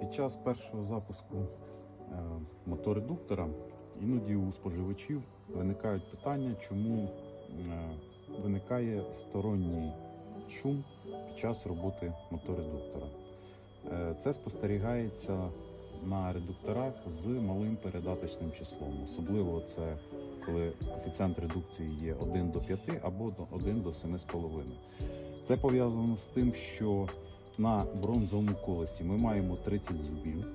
Під час першого запуску е, моторедуктора іноді у споживачів виникають питання, чому е, виникає сторонній шум під час роботи моторедуктора. Е, Це спостерігається на редукторах з малим передаточним числом. Особливо це коли коефіцієнт редукції є 1 до 5 або 1 до 7,5. Це пов'язано з тим, що на бронзовому колесі ми маємо 30 зубів.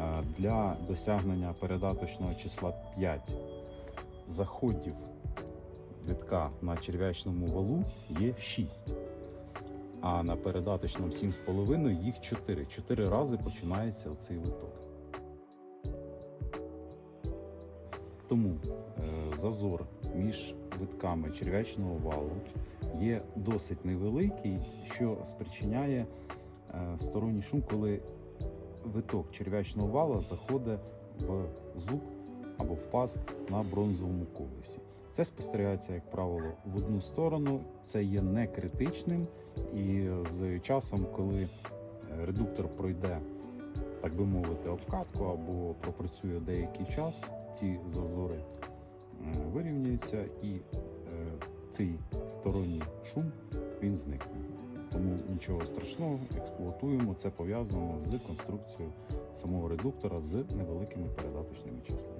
Е, Для досягнення передаточного числа 5 заходів витка на черв'ячному валу є 6. А на передаточному 7,5 їх 4. 4 рази починається оцей виток. Тому е, між витками черв'ячного валу є досить невеликий, що спричиняє е, сторонній шум, коли виток черв'ячного вала заходить в зуб або в паз на бронзовому колесі. Це спостерігається, як правило, в одну сторону. Це є не критичним, і з часом, коли е, редуктор пройде, так би мовити, обкатку або пропрацює деякий час, ці зазори вирівняються і е, цей сторонній шум він зникне. Тому нічого страшного, експлуатуємо. Це пов'язано з конструкцією самого редуктора з невеликими передаточними числами.